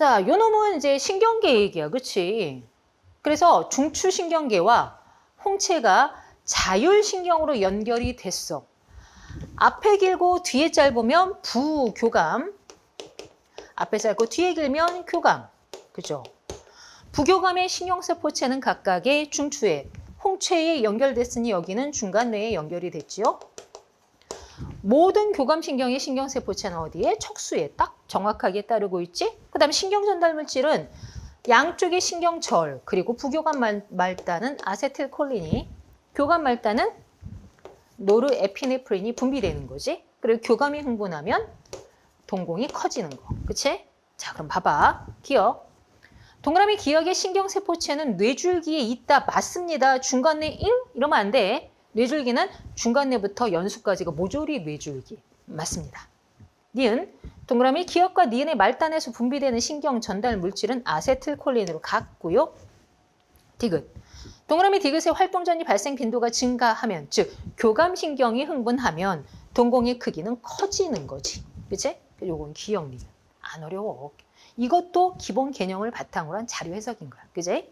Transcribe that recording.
자, 요 놈은 이제 신경계 얘기야. 그치? 그래서 중추신경계와 홍채가 자율신경으로 연결이 됐어. 앞에 길고 뒤에 짧으면 부교감. 앞에 짧고 뒤에 길면 교감. 그죠? 부교감의 신경세포체는 각각의 중추에, 홍채에 연결됐으니 여기는 중간뇌에 연결이 됐지요. 모든 교감신경의 신경세포체는 어디에? 척수에 딱 정확하게 따르고 있지? 그 다음에 신경전달물질은 양쪽의 신경절, 그리고 부교감 말, 말단은 아세틸콜린이, 교감 말단은 노르에피네프린이 분비되는 거지. 그리고 교감이 흥분하면 동공이 커지는 거. 그치? 자, 그럼 봐봐. 기억. 동그라미 기억의 신경세포체는 뇌줄기에 있다. 맞습니다. 중간뇌 잉? 이러면 안 돼. 뇌줄기는 중간뇌부터 연수까지가 모조리 뇌줄기. 맞습니다. 니은. 동그라미 기억과 니은의 말단에서 분비되는 신경 전달 물질은 아세틸콜린으로 같고요. 디귿. 동그라미 디귿의 활동전이 발생 빈도가 증가하면, 즉 교감신경이 흥분하면 동공의 크기는 커지는 거지. 그치? 요건 기억 니은. 안 어려워. 이것도 기본 개념을 바탕으로 한 자료 해석인 거야. 그지?